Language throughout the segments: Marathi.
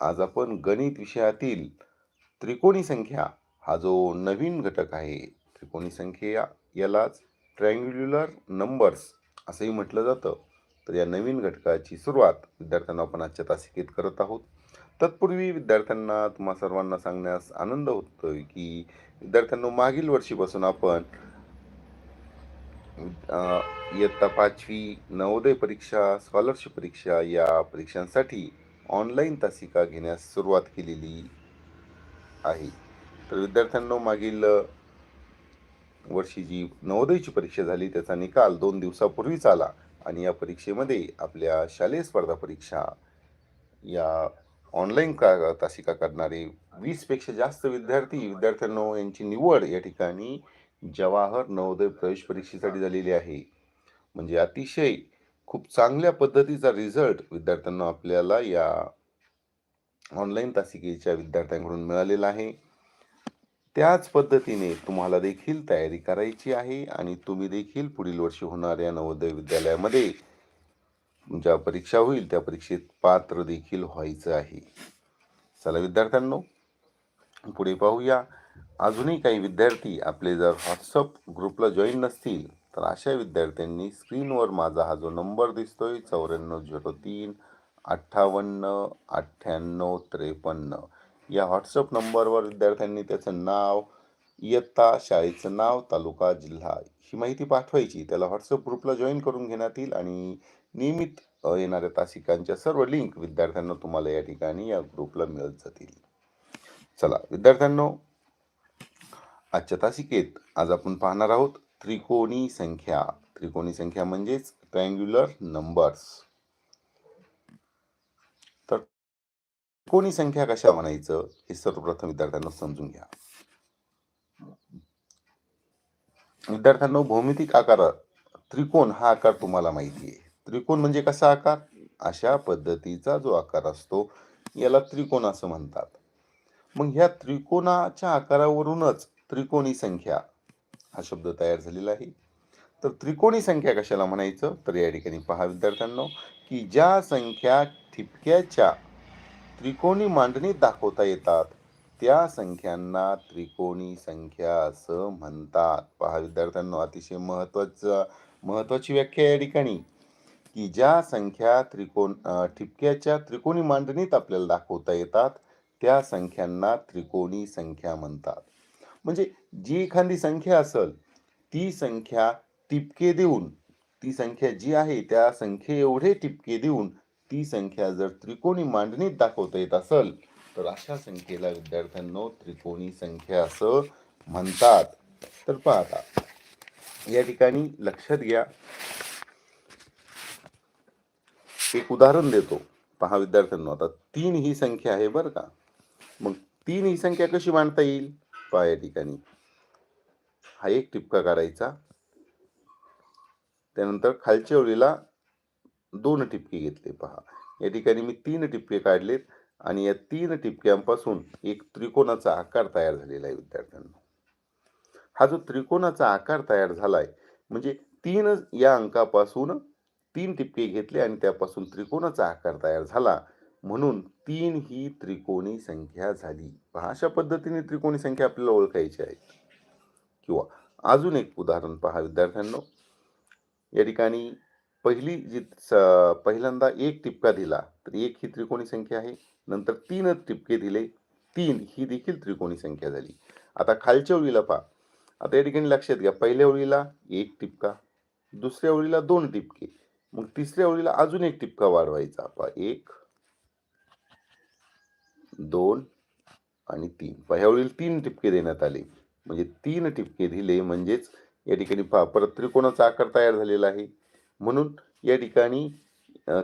आज आपण गणित विषयातील त्रिकोणी संख्या हा जो नवीन घटक आहे त्रिकोणी संख्या यालाच ट्रँग्युलर नंबर्स असंही म्हटलं जातं. तर या नवीन घटकाची सुरुवात विद्यार्थ्यांना आपण आजच्या तासिकेत करत आहोत. तत्पूर्वी विद्यार्थ्यांना तुम्हा सर्वांना सांगण्यास आनंद होतो की विद्यार्थ्यांना मागील वर्षीपासून आपण इयत्ता पाचवी नवोदय परीक्षा स्कॉलरशिप परीक्षा या परीक्षांसाठी ऑनलाईन तासिका घेण्यास सुरुवात केलेली आहे. तर विद्यार्थ्यांनो मागील वर्षी जी नवोदयची परीक्षा झाली त्याचा निकाल दोन दिवसापूर्वीच आला आणि या परीक्षेमध्ये आपल्या शालेय स्पर्धा परीक्षा या ऑनलाईन का तासिका करणारे वीसपेक्षा जास्त विद्यार्थी विद्यार्थ्यांनो यांची निवड या ठिकाणी जवाहर नवोदय प्रवेश परीक्षेसाठी झालेली आहे. म्हणजे अतिशय खूप चांगल्या पद्धतीचा रिझल्ट विद्यार्थ्यांना आपल्याला या ऑनलाईन तासिकेच्या विद्यार्थ्यांकडून मिळालेला आहे. त्याच पद्धतीने तुम्हाला देखील तयारी करायची आहे आणि तुम्ही देखील पुढील वर्षी होणाऱ्या नवोदय विद्यालयामध्ये ज्या परीक्षा होईल त्या परीक्षेत पात्र देखील व्हायचं आहे. चला विद्यार्थ्यांनो पुढे पाहूया. अजूनही काही विद्यार्थी आपले जर व्हॉट्सअप ग्रुपला जॉईन नसतील तर अशा विद्यार्थ्यांनी स्क्रीनवर माझा हा जो नंबर दिसतोय चौऱ्याण्णव झिरो तीन अठ्ठावन्न अठ्ठ्याण्णव त्रेपन्न. या व्हॉट्सअप नंबरवर विद्यार्थ्यांनी त्याचं नाव इयत्ता शाळेचं नाव तालुका जिल्हा ही माहिती पाठवायची. त्याला व्हॉट्सअप ग्रुपला जॉईन करून घेण्यात येईल आणि नियमित येणाऱ्या तासिकांच्या सर्व लिंक विद्यार्थ्यांना तुम्हाला या ठिकाणी या ग्रुपला मिळत जातील. चला विद्यार्थ्यांनो आजच्या तासिकेत आज आपण पाहणार आहोत त्रिकोणी संख्या. त्रिकोणी संख्या म्हणजेच ट्रँग्युलर नंबर्स तर त्रिकोणी संख्या कशा म्हणायचं हे सर्वप्रथम विद्यार्थ्यांना समजून घ्या. विद्यार्थ्यांना भौमितिक आकार त्रिकोण हा आकार तुम्हाला माहिती आहे. त्रिकोण म्हणजे कसा आकार? अशा पद्धतीचा जो आकार असतो याला त्रिकोण असं म्हणतात. मग ह्या त्रिकोणाच्या आकारावरूनच त्रिकोणी संख्या हा शब्द तयार झालेला आहे. तर त्रिकोणी संख्या कशाला म्हणायचं? तर या ठिकाणी पहा विद्यार्थ्यांनो की ज्या संख्या ठिपक्याच्या त्रिकोणी मांडणीत दाखवता येतात त्या संख्यांना त्रिकोणी संख्या असं म्हणतात. पहा विद्यार्थ्यांनो अतिशय महत्त्वाचं महत्त्वाची व्याख्या या ठिकाणी की ज्या संख्या त्रिकोण ठिपक्याच्या त्रिकोणी मांडणीत आपल्याला दाखवता येतात त्या संख्यांना त्रिकोणी संख्या म्हणतात. म्हणजे जी एखादी संख्या असेल ती संख्या टिपके देऊन ती संख्या जी आहे त्या संख्ये एवढे टिपके देऊन ती संख्या जर त्रिकोणी मांडणीत दाखवता येत असेल तर अशा संख्येला विद्यार्थ्यांनो त्रिकोणी संख्या असं म्हणतात. तर पाहता या ठिकाणी लक्षात घ्या. एक उदाहरण देतो. पहा विद्यार्थ्यांनो आता तीन ही संख्या आहे बरं का. मग तीन ही संख्या कशी मांडता येईल? पहा या ठिकाणी. हा एक टिपका काढायचा. त्यानंतर खालच्या ओळीला दोन टिपके घेतले पहा. या ठिकाणी मी तीन टिपके काढलेत आणि या तीन टिपक्यांपासून एक त्रिकोणाचा आकार तयार झालेला आहे विद्यार्थ्यांना. हा जो त्रिकोणाचा आकार तयार झालाय म्हणजे तीन या अंकापासून तीन टिपके घेतले आणि त्यापासून त्रिकोणाचा आकार तयार झाला म्हणून तीन ही त्रिकोणी संख्या झाली. पहा अशा पद्धतीने त्रिकोणी संख्या आपल्याला ओळखायची आहे. किंवा अजून एक उदाहरण पहा विद्यार्थ्यांनो. या ठिकाणी पहिली जी स- पहिल्यांदा एक टिपका दिला तर एक ही त्रिकोणी संख्या आहे. नंतर तीन टिपके दिले तीन ही देखील त्रिकोणी संख्या झाली. आता खालच्या ओळीला पहा. आता या ठिकाणी लक्षात घ्या पहिल्या ओळीला एक टिपका दुसऱ्या ओळीला दोन टिपके मग तिसऱ्या ओळीला अजून एक टिपका वाढवायचा. पहा एक दोन आणि तीन. पहा तीन टिपके देण्यात आले. म्हणजे तीन टिपके दिले म्हणजेच या ठिकाणी पा परत त्रिकोणाचा आकार तयार झालेला आहे. म्हणून या ठिकाणी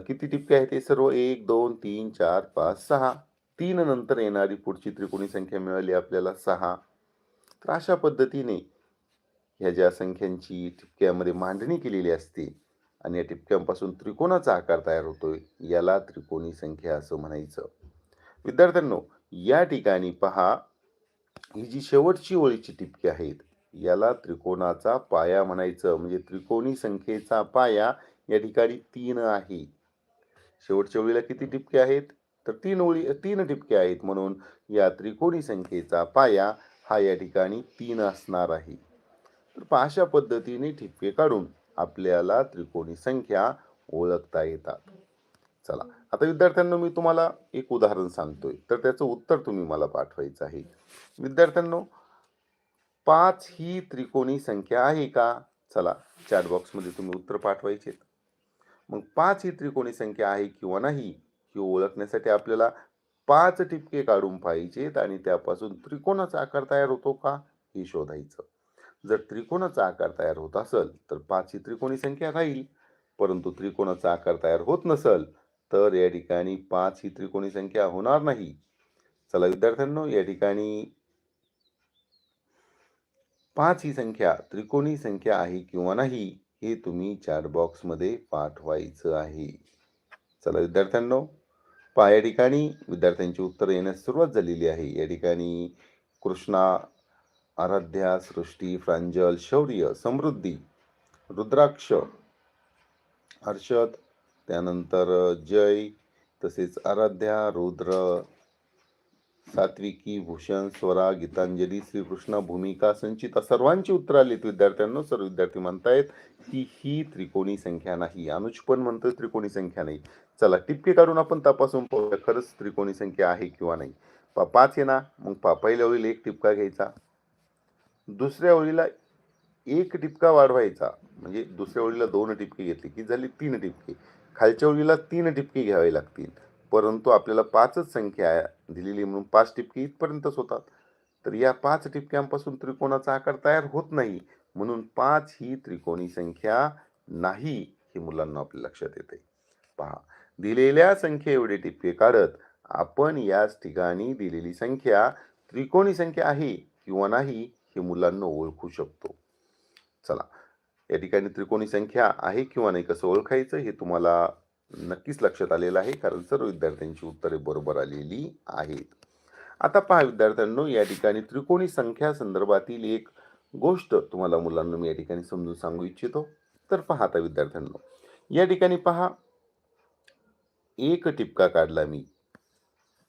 किती टिपके आहेत ते सर्व? एक दोन तीन चार पाच सहा. तीन नंतर येणारी पुढची त्रिकोणी संख्या मिळाली आपल्याला सहा. तर अशा पद्धतीने ह्या ज्या संख्यांची टिपक्यामध्ये मांडणी केलेली असते आणि या टिपक्यांपासून त्रिकोणाचा आकार तयार होतोय याला त्रिकोणी संख्या असं म्हणायचं. विद्यार्थ्यांनो या ठिकाणी पहा ही जी शेवटची ओळीची टिपकी आहेत याला त्रिकोणाचा पाया म्हणायचं म्हणजे त्रिकोणी संख्येचा पाया या ठिकाणी तीन आहे. शेवटच्या ओळीला किती टिपके आहेत? तर तीन ओळी तीन टिपके आहेत म्हणून या त्रिकोणी संख्येचा पाया हा या ठिकाणी तीन असणार आहे. तर अशा पद्धतीने ठिपके काढून आपल्याला त्रिकोणी संख्या ओळखता येतात. चला आता विद्यार्थ्यांनो मी तुम्हाला एक उदाहरण सांगतोय. तर त्याचं उत्तर तुम्ही मला पाठवायचं आहे. विद्यार्थ्यांनो पाच ही त्रिकोणी संख्या आहे का? चला चॅट बॉक्समध्ये तुम्ही उत्तर पाठवायचे. मग पाच ही त्रिकोणी संख्या आहे किंवा नाही ही ओळखण्यासाठी आपल्याला पाच टिपके काढून पाहिजेत आणि त्यापासून त्रिकोणाचा आकार तयार होतो का? हे शोधायचं. जर त्रिकोणाचा आकार तयार होत असेल तर पाच ही त्रिकोणी संख्या राहील. परंतु त्रिकोणाचा आकार तयार होत नसेल तर या ठिकाणी पाच ही त्रिकोणी संख्या होणार नाही. चला विद्यार्थ्यांनो या ठिकाणी पाच ही संख्या त्रिकोणी संख्या आहे किंवा नाही हे तुम्ही चॅट बॉक्समध्ये पाठवायचं आहे. चला विद्यार्थ्यांनो पहा या ठिकाणी विद्यार्थ्यांची उत्तरं येण्यास सुरुवात झालेली आहे. या ठिकाणी कृष्णा आराध्या सृष्टी प्रांजल शौर्य समृद्धी रुद्राक्ष हर्षद त्यानंतर जय तसेच आराध्या रुद्र सात्विकी भूषण स्वरा गीतांजली श्रीकृष्ण भूमिका संचिता सर्वांची उत्तर आलीत विद्यार्थ्यांना सर्व विद्यार्थी म्हणतायत की ही त्रिकोणी संख्या नाही. अनुज पण म्हणतोय त्रिकोणी संख्या नाही. चला टिपके काढून आपण तपासून पाहूया खरंच त्रिकोणी संख्या आहे किंवा नाही. पा पाच आहे ना? मग पा पहिल्या ओळीला एक टिपका घ्यायचा. दुसऱ्या ओळीला एक टिपका वाढवायचा. म्हणजे दुसऱ्या ओळीला दोन टिपके घेतले की झाली तीन टिपके. खालच्या ओळीला तीन टिपकी घ्यावे लागतील. परंतु आपल्याला पाचच संख्या दिलेली म्हणून पाच टिपकी इथपर्यंतच होतात. तर या पाच टिपक्यांपासून त्रिकोणाचा आकार तयार होत नाही म्हणून पाच ही त्रिकोणी संख्या नाही हे मुलांना आपल्या लक्षात येते. पहा दिलेल्या संख्ये एवढे टिपके काढत आपण याच ठिकाणी दिलेली संख्या त्रिकोणी संख्या आहे किंवा नाही हे मुलांना ओळखू शकतो. चला या ठिकाणी त्रिकोणी संख्या आहे किंवा नाही कसं ओळखायचं हे तुम्हाला नक्कीच लक्षात आलेलं आहे कारण सर्व विद्यार्थ्यांची उत्तरे बरोबर आलेली आहेत. आता पहा विद्यार्थ्यांनो या ठिकाणी त्रिकोणी संख्या संदर्भातील एक गोष्ट तुम्हाला मुलांना मी या ठिकाणी समजून सांगू इच्छितो. तर पहा आता विद्यार्थ्यांनो या ठिकाणी पहा एक टिपका काढला मी.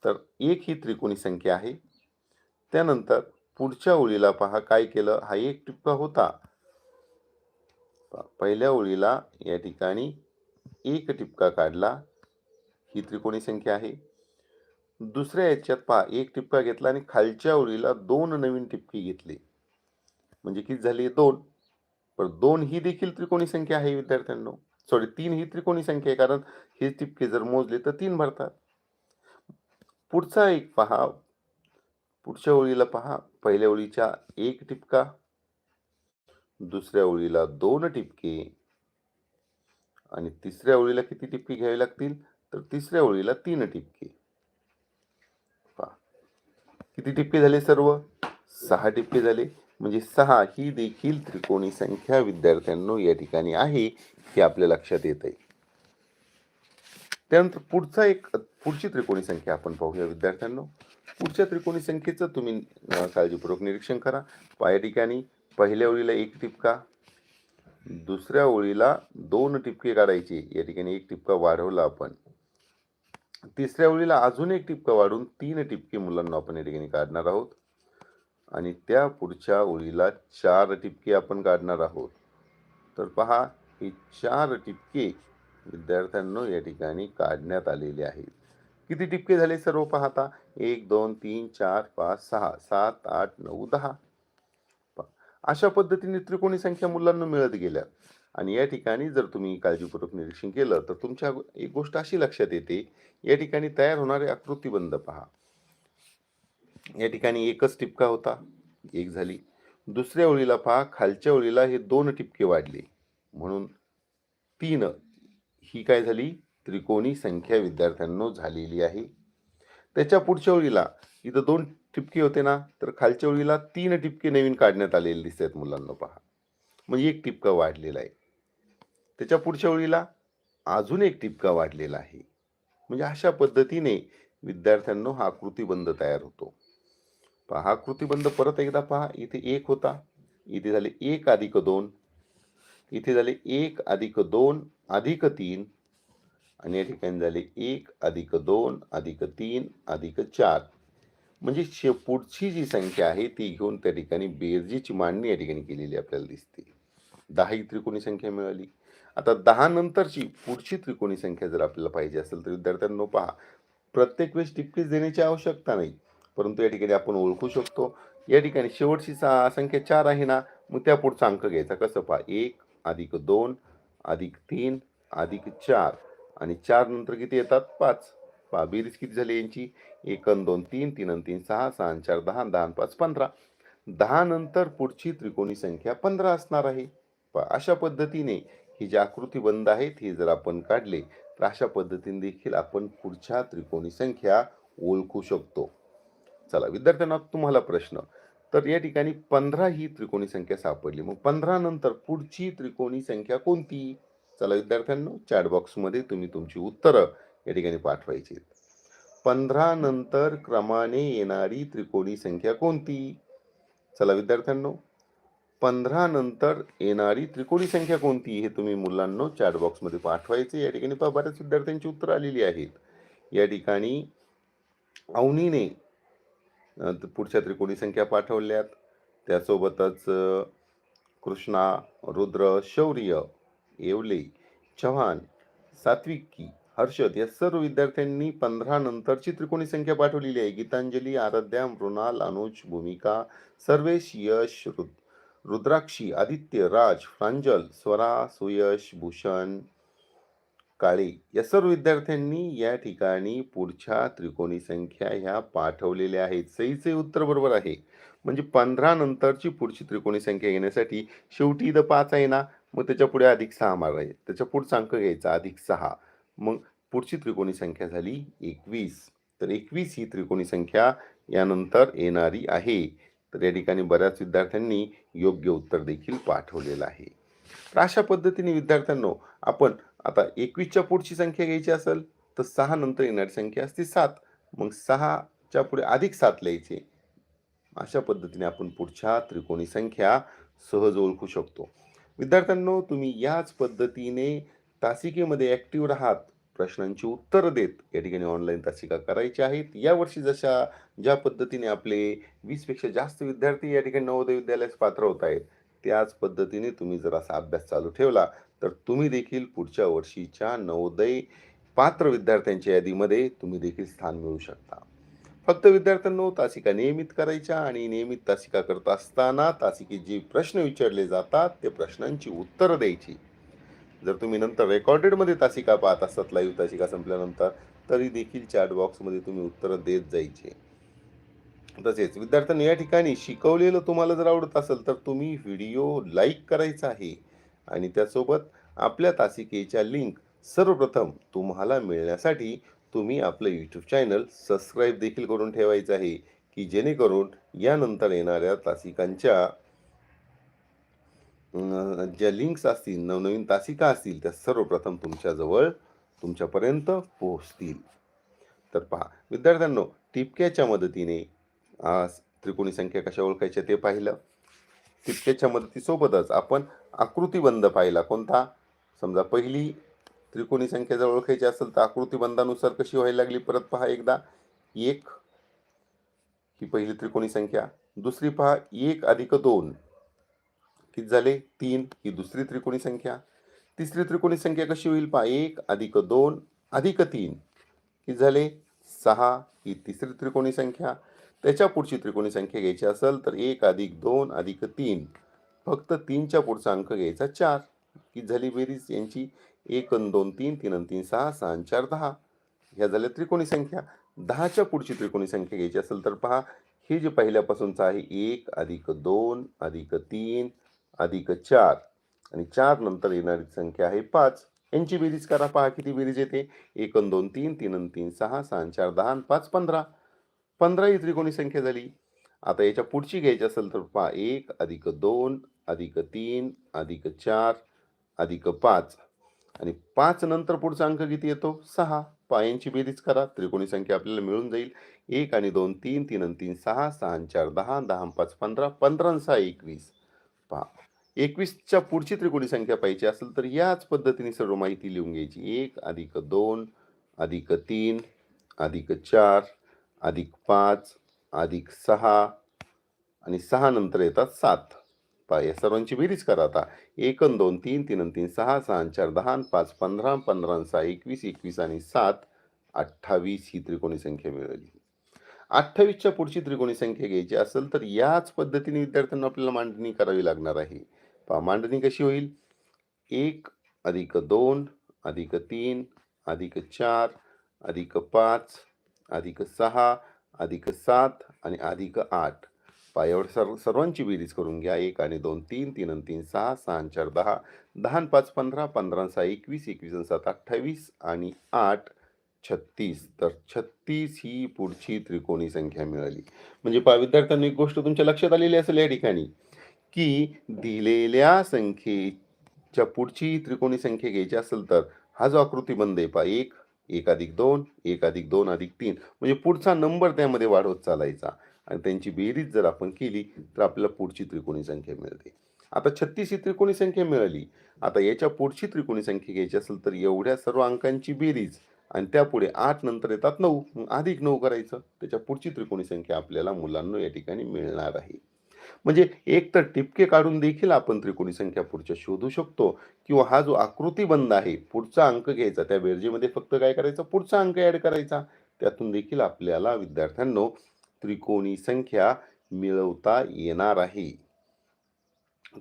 तर एक ही त्रिकोणी संख्या आहे. त्यानंतर पुढच्या ओळीला पहा काय केलं? हा एक टिपका होता. पहिल्या ओळीला या ठिकाणी एक टिपका काढला. ही त्रिकोणी संख्या आहे. दुसऱ्या याच्यात पहा एक टिपका घेतला आणि खालच्या ओळीला दोन नवीन टिपके घेतले. म्हणजे किती झाली? दोन. पण दोन ही देखील त्रिकोणी संख्या आहे विद्यार्थ्यांनो. सॉरी तीन ही त्रिकोणी संख्या आहे कारण हे टिपके जर मोजले तर तीन भरतात. पुढचा एक पहा. पुढच्या ओळीला पहा. पहिल्या ओळीच्या एक टिपका. दुसऱ्या ओळीला दोन टिपके आणि तिसऱ्या ओळीला किती टिपके घ्यावे लागतील? तर तिसऱ्या ओळीला तीन टिपके. पहा. किती टिपके झाले सर्व? सहा टिपके झाले. म्हणजे सहा ही देखील त्रिकोणी संख्या विद्यार्थ्यांनो या ठिकाणी आहे हे आपल्या लक्षात येत आहे. त्यानंतर पुढचा एक पुढची त्रिकोणी संख्या आपण पाहूया विद्यार्थ्यांनो. पुढच्या त्रिकोणी संख्येचं तुम्ही काळजीपूर्वक निरीक्षण करा. या ठिकाणी पहिल्या ओळीला एक टिपका दुसऱ्या ओळीला दोन टिपके काढायचे. या ठिकाणी एक टिपका वाढवला आपण. तिसऱ्या ओळीला अजून एक टिपका वाढून तीन टिपके मुलांना आपण या ठिकाणी काढणार आहोत. आणि त्या पुढच्या ओळीला चार टिपके आपण काढणार आहोत. तर पहा हे चार टिपके विद्यार्थ्यांनो या ठिकाणी काढण्यात आलेले आहेत. किती टिपके झाले सर्व पाहता? एक दोन तीन चार पाच सहा सात आठ नऊ दहा. अशा पद्धतीने त्रिकोणी संख्या मुलांना मिळत गेल्या. आणि या ठिकाणी जर तुम्ही काळजीपूर्वक निरीक्षण केलं तर तुमच्या एक गोष्ट अशी लक्षात येते या ठिकाणी तयार होणारे आकृतीबंध पहा. या ठिकाणी एकच टिपका होता एक झाली. दुसऱ्या ओळीला पहा खालच्या ओळीला हे दोन टिपके वाढले. म्हणून तीन ही काय झाली? त्रिकोणी संख्या विद्यार्थ्यांनो झालेली आहे. त्याच्या पुढच्या ओळीला इथं दोन टिपके होते ना तर खालच्या ओळीला तीन टिपके नवीन काढण्यात आलेले दिसत आहेत मुलांना पहा. म्हणजे एक टिपका वाढलेला आहे. त्याच्या पुढच्या ओळीला अजून एक टिपका वाढलेला आहे. म्हणजे अशा पद्धतीने विद्यार्थ्यांनो हा कृतिबंध तयार होतो. पहा हा कृतिबंध परत एकदा पहा. इथे एक होता. इथे झाले एक अधिक दोन. इथे झाले एक अधिक दोन अधिक तीन. आणि या ठिकाणी झाले एक अधिक दोन अधिक तीन अधिक चार. म्हणजे शे पुढची जी संख्या आहे ती घेऊन त्या ठिकाणी बेरजेची मांडणी या ठिकाणी केलेली आपल्याला दिसते. दहा ही त्रिकोणी संख्या मिळाली. आता दहा नंतरची पुढची त्रिकोणी संख्या जर आपल्याला पाहिजे असेल तर विद्यार्थ्यांनो पहा प्रत्येक वेळेस टिपकीच देण्याची आवश्यकता नाही. परंतु या ठिकाणी आपण ओळखू शकतो या ठिकाणी शेवटची सा- संख्या चार आहे ना मग त्या पुढचा अंक घ्यायचा. कसं पहा एक अधिक दोन अधिक तीन अधिक चार आणि चार नंतर किती येतात? पाच. पहा बेरीज किती झाली यांची. एक दोन तीन तीन तीन सहा सहा चार दहा दहा पाच पंधरा. दहा नंतर पुढची त्रिकोणी संख्या पंधरा असणार आहे. अशा पद्धतीने ही जी आकृतिबंध आहेत हे जर आपण काढले तर अशा पद्धतीने देखील आपण पुढच्या त्रिकोणी संख्या ओळखू शकतो. चला विद्यार्थ्यांना तुम्हाला प्रश्न. तर या ठिकाणी पंधरा ही त्रिकोणी संख्या सापडली. मग पंधरा नंतर पुढची त्रिकोणी संख्या कोणती? चला विद्यार्थ्यांना चॅट बॉक्समध्ये तुम्ही तुमची उत्तरं या ठिकाणी पाठवायची. पंधरा नंतर क्रमाने येणारी त्रिकोणी संख्या कोणती? चला विद्यार्थ्यांनो पंधरा नंतर येणारी त्रिकोणी संख्या कोणती हे तुम्ही मुलांनो चॅट बॉक्समध्ये पाठवायचे. या ठिकाणी पहा बऱ्याच विद्यार्थ्यांची उत्तरं आलेली आहेत. या ठिकाणी अवनीने पुढच्या त्रिकोणी संख्या पाठवल्यात. त्यासोबतच कृष्णा रुद्र शौर्य येवले चव्हाण सात्विकी हर्षद या सर्व विद्यार्थ्यांनी पंधरा नंतरची त्रिकोणी संख्या पाठवलेली आहे. गीतांजली आराध्या मृणाल अनुज भूमिका सर्वेश यश रुद रुद्राक्षी आदित्य राज प्रांजल स्वरा सुयश भूषण काळे या सर्व विद्यार्थ्यांनी या ठिकाणी पुढच्या त्रिकोणी संख्या ह्या पाठवलेल्या आहेत. सईचे उत्तर बरोबर आहे. म्हणजे पंधरा नंतरची पुढची त्रिकोणी संख्या घेण्यासाठी शेवटी इथं पाच आहे ना? मग त्याच्या पुढे अधिक सहा मारायचे त्याच्या पुढचा अंक घ्यायचा अधिक सहा. मग पुढची त्रिकोणी संख्या झाली एकवीस. तर एकवीस ही त्रिकोणी संख्या यानंतर येणारी आहे. तर या ठिकाणी बऱ्याच विद्यार्थ्यांनी योग्य उत्तर देखील पाठवलेलं आहे. तर अशा पद्धतीने विद्यार्थ्यांनो आपण आता एकवीसच्या पुढची संख्या घ्यायची असेल तर सहा नंतर येणारी संख्या असते सात. मग सहाच्या पुढे अधिक सात लिहायचे. अशा पद्धतीने आपण पुढच्या त्रिकोणी संख्या सहज ओळखू शकतो. विद्यार्थ्यांनो तुम्ही याच पद्धतीने तासिकेमध्ये ॲक्टिव्ह राहात प्रश्नांची उत्तरं देत या ठिकाणी ऑनलाईन तासिका करायची आहेत. यावर्षी जशा ज्या पद्धतीने आपले वीसपेक्षा जास्त विद्यार्थी या ठिकाणी नवोदय विद्यालयास पात्र होत आहेत त्याच पद्धतीने तुम्ही जर असा अभ्यास चालू ठेवला तर तुम्ही देखील पुढच्या वर्षीच्या नवोदय पात्र विद्यार्थ्यांच्या यादीमध्ये तुम्ही देखील स्थान मिळवू शकता. फक्त विद्यार्थ्यांनो तासिका नियमित करायच्या आणि नियमित तासिका करत असताना तासिकेत जे प्रश्न विचारले जातात ते प्रश्नांची उत्तरं द्यायची. जर तुम्ही नंतर रेकॉर्डेडमध्ये तासिका पाहत असतात लाईव्ह तासिका संपल्यानंतर तरी देखील चॅट बॉक्समध्ये तुम्ही उत्तरं देत जायचे. तसेच विद्यार्थ्यांनी या ठिकाणी शिकवलेलं तुम्हाला जर आवडत असेल तर तुम्ही व्हिडिओ लाईक करायचा आहे. आणि त्यासोबत आपल्या तासिकेच्या लिंक सर्वप्रथम तुम्हाला मिळण्यासाठी तुम्ही आपलं यूट्यूब चॅनल सबस्क्राईब देखील करून ठेवायचं आहे की जेणेकरून यानंतर येणाऱ्या तासिकांच्या अं, ज्या लिंक्स असतील नवनवीन तासिका असतील त्या सर्वप्रथम तुमच्याजवळ तुमच्यापर्यंत पोहोचतील. तर पहा विद्यार्थ्यांनो टिपक्याच्या मदतीने आज त्रिकोणी संख्या कशा ओळखायच्या ते पाहिलं. टिपक्याच्या मदतीसोबतच आपण आकृतिबंध पाहिला कोणता? समजा पहिली त्रिकोणी संख्या जर ओळखायची असेल तर आकृतिबंधानुसार कशी व्हायला लागली? परत पहा एकदा. एक ही पहिली त्रिकोणी संख्या. दुसरी पहा एक अधिक दोन. किती झाले. तीन ही दुसरी त्रिकोणी संख्या. तिसरी त्रिकोणी संख्या कशी होईल? पहा एक अधिक दोन अधिक तीन. किती झाले सहा. ही तिसरी त्रिकोणी संख्या. त्याच्या पुढची त्रिकोणी संख्या घ्यायची असेल तर एक अधिक दोन अधिक तीन. फक्त तीनच्या पुढचा अंक घ्यायचा चार. की झाली बेरीज यांची. एक अन दोन तीन तीन अन तीन सहा सहा अन चार दहा. ह्या झाल्या त्रिकोणी संख्या. दहाच्या पुढची त्रिकोणी संख्या घ्यायची असेल तर पहा हे जे पहिल्यापासूनचं आहे एक अधिक दोन अधिक तीन अधिक चार. आणि चार नंतर येणारी संख्या आहे पाच. यांची बेरीज करा पहा किती बेरीज येते. एक दोन तीन तीन तीन सहा सहा चार दहा पाच पंधरा. पंधरा ही त्रिकोणी संख्या झाली. आता याच्या पुढची घ्यायची असेल तर पहा एक अधिक दोन अधिक तीन अधिक चार अधिक पाच. आणि पाच नंतर पुढचा अंक किती येतो? सहा. पायांची बेरीज करा. त्रिकोणी संख्या आपल्याला मिळून जाईल. एक आणि दोन तीन तीन आणि तीन सहा सहा चार दहा दहा पाच पंधरा पंधरा सहा एकवीस. पहा एकवीसच्या पुढची त्रिकोणी संख्या पाहिजे असेल तर याच पद्धतीने सर्व माहिती लिहून घ्यायची. एक अधिक दोन अधिक तीन अधिक चार अधिक पाच अधिक सहा आणि सहा नंतर येतात सात. पा या सर्वांची बेरीज करा आता. एक अन दोन तीन तीन अन तीन सहा सहा चार दहा पाच पंधरा पंधरा सहा एकवीस एकवीस आणि सात अठ्ठावीस ही त्रिकोणी संख्या मिळाली. अठ्ठावीसच्या पुढची त्रिकोणी संख्या घ्यायची असेल तर याच पद्धतीने विद्यार्थ्यांना आपल्याला मांडणी करावी लागणार आहे. मांडणी कशी होईल? एक अधिक दोन अधिक तीन अधिक चार अधिक पाच अधिक सहा अधिक सात आणि अधिक आठ. पायावर सर्व सर्वांची बेरीज करून घ्या. एक आणि दोन तीन तीन आणि तीन सहा सहा आणि चार दहा दहा आणि पाच पंधरा पंधरा सहा एकवीस एकवीस आणि सात अठ्ठावीस आणि आठ छत्तीस. तर छत्तीस ही पुढची त्रिकोणी संख्या मिळाली. म्हणजे पा विद्यार्थ्यांनी एक गोष्ट तुमच्या लक्षात आलेली असेल या ठिकाणी. की दिलेल्या संख्येच्या पुढची त्रिकोणी संख्या घ्यायची असेल तर हा जो आकृतीबंध आहे पा एक एक अधिक दोन एक अधिक दोन अधिक तीन. म्हणजे पुढचा नंबर त्यामध्ये वाढवत चालायचा. आणि त्यांची बेरीज जर आपण केली तर आपल्याला पुढची त्रिकोणी संख्या मिळते. आता छत्तीस ही त्रिकोणी संख्या मिळाली. आता याच्या पुढची त्रिकोणी संख्या घ्यायची असेल तर एवढ्या सर्व अंकांची बेरीज. आणि त्यापुढे आठ नंतर येतात नऊ. अधिक नऊ करायचं. त्याच्या पुढची त्रिकोणी संख्या आपल्याला मुलांना या ठिकाणी मिळणार आहे. म्हणजे एक तर टिपके काढून देखील आपण त्रिकोणी संख्या पुढच्या शोधू शकतो किंवा हा जो आकृतीबंध आहे पुढचा अंक घ्यायचा त्या बेरजेमध्ये फक्त काय करायचं? पुढचा अंक ऍड करायचा. त्यातून देखील आपल्याला विद्यार्थ्यांनो त्रिकोणी संख्या मिळवता येणार आहे.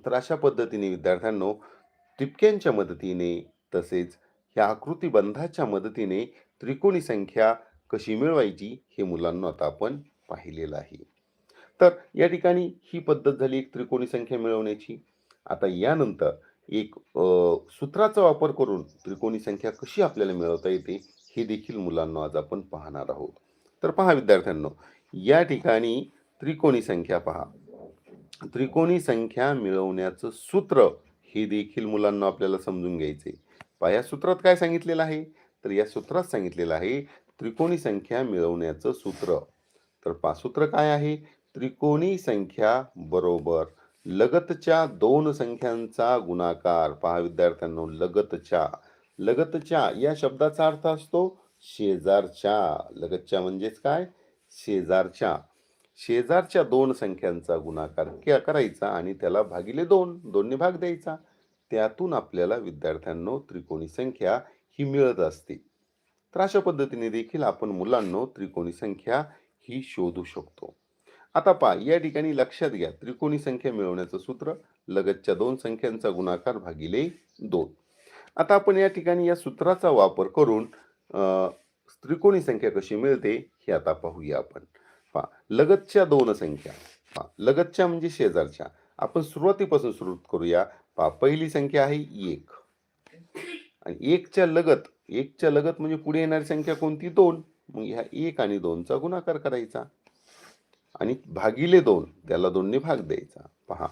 तर अशा पद्धतीने विद्यार्थ्यांनो टिपक्यांच्या मदतीने तसेच ह्या आकृतीबंधाच्या मदतीने त्रिकोणी संख्या कशी मिळवायची हे मुलांना आता आपण पाहिलेलं आहे. तर या ठिकाणी ही पद्धत झाली एक त्रिकोणी संख्या मिळवण्याची. आता यानंतर एक सूत्राचा वापर करून त्रिकोणी संख्या कशी आपल्याला मिळवता येते हे देखील मुलांना आज आपण पाहणार आहोत. तर पहा विद्यार्थ्यांनो या ठिकाणी त्रिकोणी संख्या पहा. त्रिकोणी संख्या मिळवण्याचं सूत्र हे देखील मुलांना आपल्याला समजून घ्यायचे. पहा या सूत्रात काय सांगितलेलं आहे? तर या सूत्रात सांगितलेलं आहे त्रिकोणी संख्या मिळवण्याचं सूत्र. तर पा सूत्र काय आहे? त्रिकोणी संख्या बरोबर. लगतच्या दोन संख्यांचा गुणाकार. पहा विद्यार्थ्यांनो लगतच्या. लगतच्या या शब्दाचा अर्थ असतो शेजारच्या. लगतच्या म्हणजेच काय? शेजारच्या. शेजारच्या दोन संख्यांचा गुणाकार क्या करायचा आणि त्याला भागिले दोन दोनने भाग द्यायचा. त्यातून आपल्याला विद्यार्थ्यांनो त्रिकोणी संख्या ही मिळत असते. तर अशा पद्धतीने देखील आपण मुलांनो त्रिकोणी संख्या ही शोधू शकतो. आता पहा या ठिकाणी लक्षात घ्या. त्रिकोणी संख्या मिळवण्याचं सूत्र लगतच्या दोन संख्यांचा गुणाकार भागिले दोन. आता आपण या ठिकाणी या सूत्राचा वापर करून त्रिकोणी संख्या कशी मिळते हे आता पाहूया आपण. पहा लगतच्या दोन संख्या. पहा लगतच्या म्हणजे शेजारच्या. आपण सुरुवातीपासून सुरुवात करूया. पहा पहिली संख्या आहे एक. आणि एकच्या लगत एकच्या लगत म्हणजे पुढे येणारी संख्या कोणती? दोन. मग ह्या एक आणि दोनचा गुणाकार करायचा. आणि भागिले दोन त्याला दोनने भाग द्यायचा. पहा.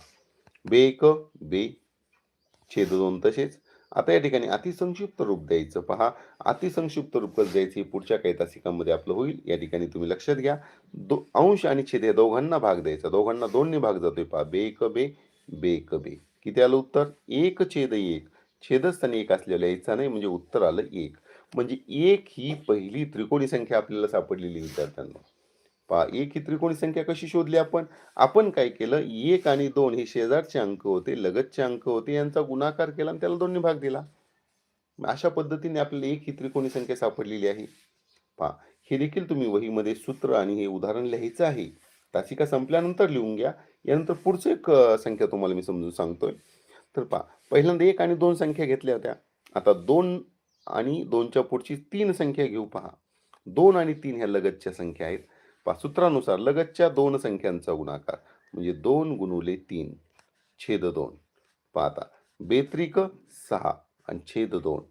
बे एक बे छेद दोन तसेच. आता या ठिकाणी अतिसंक्षिप्त रूप द्यायचं. पहा. अतिसंक्षिप्त रूप कसं हे पुढच्या काही तासिकांमध्ये आपलं होईल. या ठिकाणी तुम्ही लक्षात घ्या. दो अंश आणि छेद या दोघांना भाग द्यायचा. दोघांना दोनने भाग जातोय. पहा. बे एक बे बे एक बे. किती आलं उत्तर? एक छेद एक. छेदस्थानी एक असलेल्या यायचा नाही म्हणजे उत्तर आलं एक. म्हणजे एक ही पहिली त्रिकोणी संख्या आपल्याला सापडलेली विद्यार्थ्यांना. पहा एक ही त्रिकोणी संख्या कशी शोधली आपण? आपण काय केलं? एक आणि दोन हे शेजारचे अंक होते लगतचे अंक होते यांचा गुणाकार केला आणि त्याला दोन्ही भाग दिला. मग अशा पद्धतीने आपल्याला एक ही त्रिकोणी संख्या सापडलेली आहे. पहा हे देखील तुम्ही वहीमध्ये सूत्र आणि हे उदाहरण लिहायचं आहे. तासिका संपल्यानंतर लिहून घ्या. यानंतर पुढचं एक संख्या तुम्हाला मी समजून सांगतोय. तर पहा पहिल्यांदा एक आणि दोन संख्या घेतल्या होत्या. आता दोन आणि दोनच्या पुढची तीन संख्या घेऊ पहा. दोन आणि तीन ह्या लगतच्या संख्या आहेत. सूत्रानुसार लगतच्या दोन संख्यांचा गुणाकार म्हणजे दोन गुणुले तीन छेद दोन. पाहता बेत्रिक सहा आणि छेद दोन.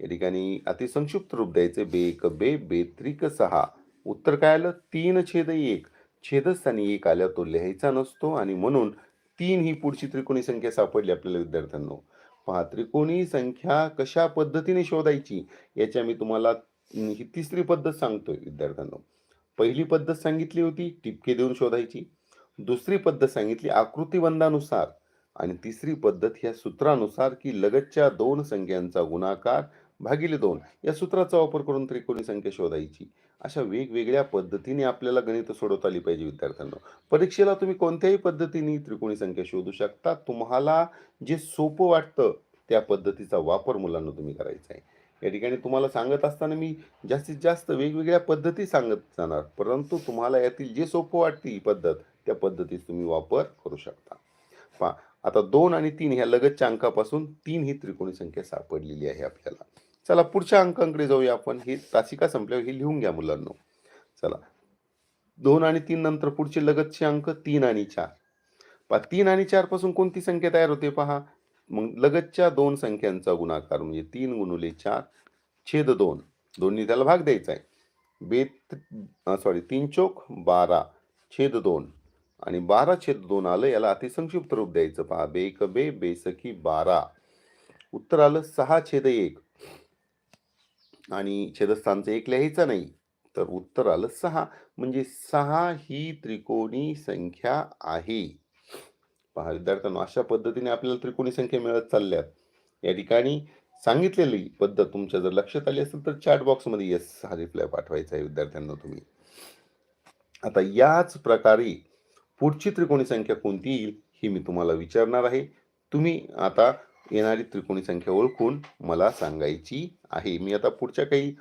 या ठिकाणी अतिसंक्षिप्त रूप द्यायचे बे एक बे बेत्रिक सहा. उत्तर काय आलं? तीन छेद एक. छेदस्थानी एक आल्या तो लिहायचा नसतो आणि म्हणून तीन ही पुढची त्रिकोणी संख्या सापडली आपल्याला विद्यार्थ्यांनो. पहा त्रिकोणी संख्या कशा पद्धतीने शोधायची? याची मी तुम्हाला ही तिसरी पद्धत सांगतोय विद्यार्थ्यांनो. पहिली पद्धत सांगितली होती टिपके देऊन शोधायची. दुसरी पद्धत सांगितली आकृतिबंधानुसार आणि तिसरी पद्धत ह्या सूत्रानुसार की लगतच्या दोन संख्यांचा गुणाकार भागिले दोन या सूत्राचा वापर करून त्रिकोणी संख्या शोधायची. अशा वेगवेगळ्या पद्धतीने आपल्याला गणित सोडवता आली पाहिजे विद्यार्थ्यांना. परीक्षेला तुम्ही कोणत्याही पद्धतीने त्रिकोणी संख्या शोधू शकता. तुम्हाला जे सोपं वाटतं त्या पद्धतीचा वापर मुलांना तुम्ही करायचा आहे. या ठिकाणी तुम्हाला सांगत असताना मी जास्तीत जास्त वेगवेगळ्या पद्धती सांगत जाणार. परंतु तुम्हाला यातील जे सोपं वाटते ही पद्धत त्या पद्धतीत तुम्ही वापर करू शकता. पहा आता दोन आणि तीन ह्या लगतच्या अंकापासून तीन ही त्रिकोणी संख्या सापडलेली आहे आपल्याला. चला पुढच्या अंकांकडे जाऊया आपण. हे तासिका संपल्यावर हे लिहून घ्या मुलांना. चला दोन आणि तीन नंतर पुढचे लगतचे अंक तीन आणि चार. पहा तीन आणि चारपासून कोणती संख्या तयार होते पहा? मग लगतच्या दोन संख्यांचा गुणाकार म्हणजे तीन गुणुले चार छेद दोन. दोन्ही त्याला भाग द्यायचा आहे. बेत सॉरी तीन चोक बारा छेद दोन. आणि बारा छेद दोन आलं याला अतिसंक्षिप्त रूप द्यायचं. पहा बेक बे बेसखी बारा. उत्तर आलं सहा छेद एक. आणि छेदस्थानचं एक लिहायचं नाही तर उत्तर आलं सहा. म्हणजे सहा ही त्रिकोणी संख्या आहे. पहा विद्यार्थ्यांनो अशा पद्धतीने आपल्याला त्रिकोणी संख्या मिळत चालल्यात या ठिकाणी सांगितलेली पद्धत तुमच्या जर लक्षात आली असेल तर चॅट बॉक्समध्ये येस हा रिप्लाय पाठवायचा आहे विद्यार्थ्यांना तुम्ही. आता याच प्रकारे पुढची त्रिकोणी संख्या कोणती येईल ही मी तुम्हाला विचारणार आहे. तुम्ही आता येणारी त्रिकोणी संख्या ओळखून मला सांगायची आहे. मी आता पुढच्या काही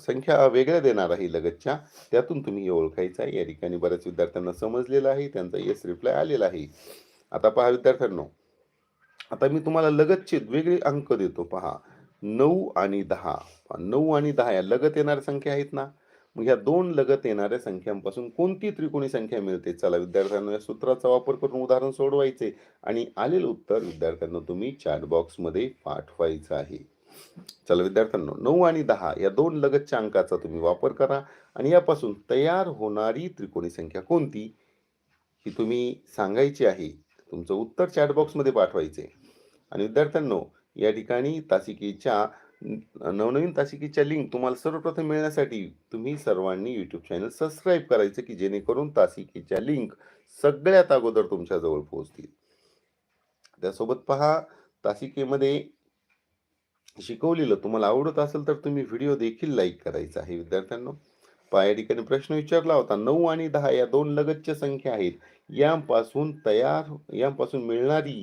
संख्या वेगळ्या देणार आहे लगतच्या. त्यातून तुम्ही हे ओळखायचं आहे. या ठिकाणी बऱ्याच विद्यार्थ्यांना समजलेलं आहे. त्यांचा येस रिप्लाय आलेला आहे. आता पहा विद्यार्थ्यांनो. आता मी तुम्हाला लगतचे वेगळे अंक देतो. पहा. नऊ आणि दहा. नऊ आणि दहा या लगत येणाऱ्या संख्या आहेत ना? मग ह्या दोन लगत येणाऱ्या संख्यांपासून कोणती त्रिकोणी संख्या मिळते? चला विद्यार्थ्यांना या सूत्राचा वापर करून उदाहरण सोडवायचे. आणि आलेलं उत्तर विद्यार्थ्यांना तुम्ही चॅट बॉक्समध्ये पाठवायचं आहे. चला विद्यार्थ्यांनो नऊ आणि दहा या दोन लगतच्या अंकाचा तुम्ही वापर करा आणि यापासून तयार होणारी त्रिकोणी संख्या कोणती? ही तुम्ही सांगायची आहे. तुमचं उत्तर चॅट बॉक्समध्ये पाठवायचे आणि विद्यार्थ्यांनो या ठिकाणी तासिकेच्या नवनवीन तासिकेच्या लिंक तुम्हाला सर्वप्रथम मिळण्यासाठी तुम्ही सर्वांनी यूट्यूब चॅनल सबस्क्राईब करायचं की जेणेकरून तासिकेच्या लिंक सगळ्यात अगोदर तुमच्याजवळ पोहोचतील. त्यासोबत पहा तासिकेमध्ये शिकवलेलं तुम्हाला आवडत असेल तर तुम्ही व्हिडिओ देखील लाईक करायचा आहे विद्यार्थ्यांनो. पहा या ठिकाणी प्रश्न विचारला होता नऊ आणि दहा या दोन लगतच्या संख्या आहेत. यापासून तयार यापासून मिळणारी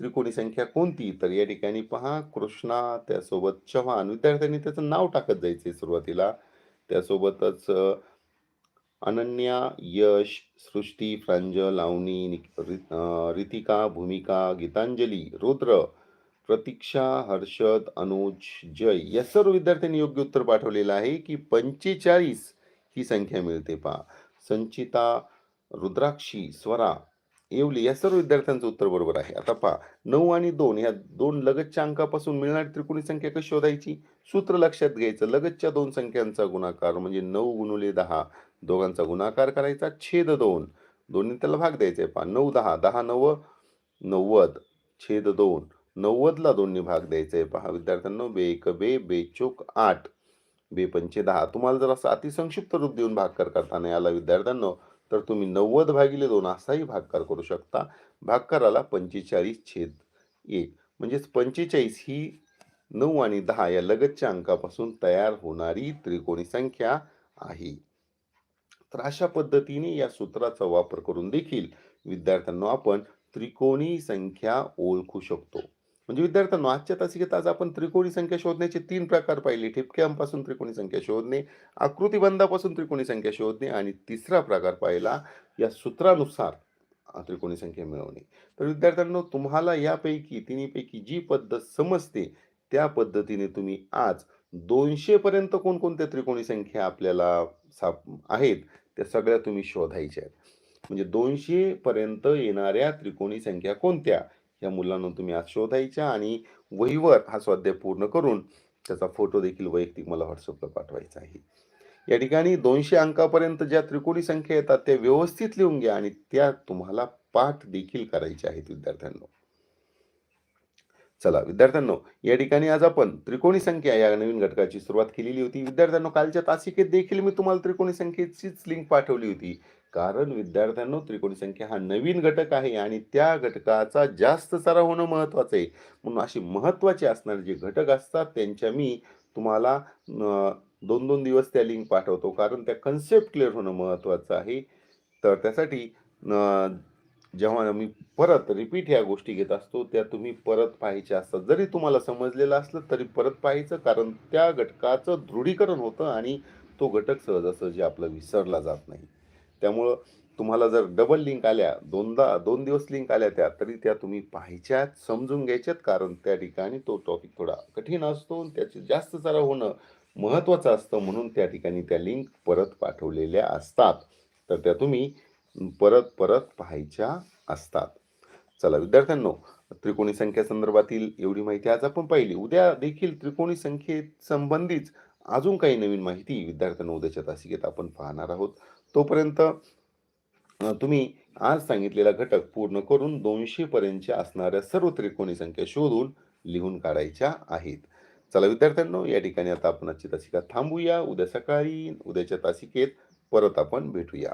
त्रिकोणी संख्या कोणती? तर या ठिकाणी पहा कृष्णा त्यासोबत चव्हाण. विद्यार्थ्यांनी त्याचं नाव टाकत जायचे सुरुवातीला. त्यासोबतच अनन्या यश सृष्टी प्रांजल लावणी रितिका भूमिका गीतांजली रुद्र प्रतीक्षा हर्षद अनुज जय या सर्व विद्यार्थ्यांनी योग्य उत्तर पाठवलेलं आहे की पंचेचाळीस ही संख्या मिळते पहा. संचिता रुद्राक्षी स्वरा येवली या सर्व विद्यार्थ्यांचं उत्तर बरोबर आहे. आता पहा नऊ आणि दोन या दोन लगतच्या अंकापासून मिळणारी त्रिकोणी संख्या कशी शोधायची? सूत्र लक्षात घ्यायचं. लगतच्या दोन संख्यांचा गुणाकार म्हणजे नऊ गुणुले दहा दोघांचा गुणाकार करायचा छेद दोन. दोन्ही त्याला भाग द्यायचा आहे पहा. नऊ दहा दहा नव नव्वद छेद दोन. नव्वदला दोन्ही भाग द्यायचा आहे. पहा विद्यार्थ्यांना बे एक बे बेचोक आठ. बे पंचे दहा. तुम्हाला जर असं अतिसंक्षिप्त रूप देऊन भागकार करता नाही आला विद्यार्थ्यांना तर तुम्ही नव्वद भागिले दोन असाही भागकार करू शकता. भागकाराला पंचेचाळीस छेद एक. म्हणजेच पंचेचाळीस ही नऊ आणि दहा या लगतच्या अंकापासून तयार होणारी त्रिकोणी संख्या आहे. तर अशा पद्धतीने या सूत्राचा वापर करून देखील विद्यार्थ्यांना आपण त्रिकोणी संख्या ओळखू शकतो. म्हणजे विद्यार्थ्यांनो आजच्या तासिकेत आज आपण त्रिकोणी संख्या शोधण्याचे तीन प्रकार पाहिले. ठिपक्यांपासून त्रिकोणी संख्या शोधणे आकृतिबंधापासून त्रिकोणी संख्या शोधणे आणि तिसरा प्रकार पाहिला या सूत्रानुसार त्रिकोणी संख्या मिळवणे. तर विद्यार्थ्यांनो तुम्हाला यापैकी तिन्हीपैकी जी पद्धत समजते त्या पद्धतीने तुम्ही आज दोनशे पर्यंत कोणकोणत्या त्रिकोणी संख्या आपल्याला साप आहेत त्या सगळ्या तुम्ही शोधायच्या आहेत. म्हणजे दोनशे पर्यंत येणाऱ्या त्रिकोणी संख्या कोणत्या? या मुलांना तुम्ही आज शोधायच्या आणि वहीवर हा स्वाध्याय पूर्ण करून त्याचा फोटो देखील वैयक्तिक मला व्हॉट्सअपला पाठवायचा आहे. या ठिकाणी दोनशे अंकापर्यंत ज्या त्रिकोणी संख्या येतात त्या व्यवस्थित लिहून घ्या आणि त्या तुम्हाला पाठ देखील करायच्या आहेत विद्यार्थ्यांना. चला विद्यार्थ्यांनो या ठिकाणी आज आपण त्रिकोणी संख्या या नवीन घटकाची सुरुवात केलेली होती. विद्यार्थ्यांनो कालच्या तासिकेत देखील मी तुम्हाला त्रिकोणी संख्येचीच लिंक पाठवली होती. कारण विद्यार्थ्यांनो त्रिकोणी संख्या हा नवीन घटक आहे आणि त्या घटकाचा जास्त सराव होणं महत्त्वाचं आहे. म्हणून असे महत्त्वाचे असणारे जे घटक असतात त्यांच्या मी तुम्हाला दोन दोन दिवस त्या लिंक पाठवतो. कारण त्या कन्सेप्ट क्लिअर होणं महत्त्वाचं आहे. तर त्यासाठी जेव्हा मी परत रिपीट ह्या गोष्टी घेत असतो त्या तुम्ही परत पाहायच्या असतात. जरी तुम्हाला समजलेलं असलं तरी परत पाहायचं. कारण त्या घटकाचं दृढीकरण होतं आणि तो घटक सहजासहजी आपलं विसरला जात नाही. त्यामुळं तुम्हाला जर डबल लिंक आल्या दोनदा दोन दिवस लिंक आल्या त्या तरी त्या तुम्ही पाहायच्यात समजून घ्यायच्यात. कारण त्या ठिकाणी तो टॉपिक थोडा कठीण असतो आणि त्याचे जास्त जरा होणं महत्त्वाचं असतं म्हणून त्या ठिकाणी त्या लिंक परत पाठवलेल्या असतात. तर त्या तुम्ही परत परत पाहायच्या असतात. चला विद्यार्थ्यांनो त्रिकोणी संख्या संदर्भातील एवढी माहिती आज आपण पाहिली. उद्या देखील त्रिकोणी संख्येत संबंधीच अजून काही नवीन माहिती विद्यार्थ्यांना उद्याच्या तासिकेत आपण पाहणार आहोत. तोपर्यंत तुम्ही आज सांगितलेला घटक पूर्ण करून दोनशे पर्यंतच्या असणाऱ्या सर्व त्रिकोणी संख्या शोधून लिहून काढायच्या आहेत. चला विद्यार्थ्यांनो या ठिकाणी आता आपण आजची तासिका थांबूया. उद्या सकाळी उद्याच्या तासिकेत परत आपण भेटूया.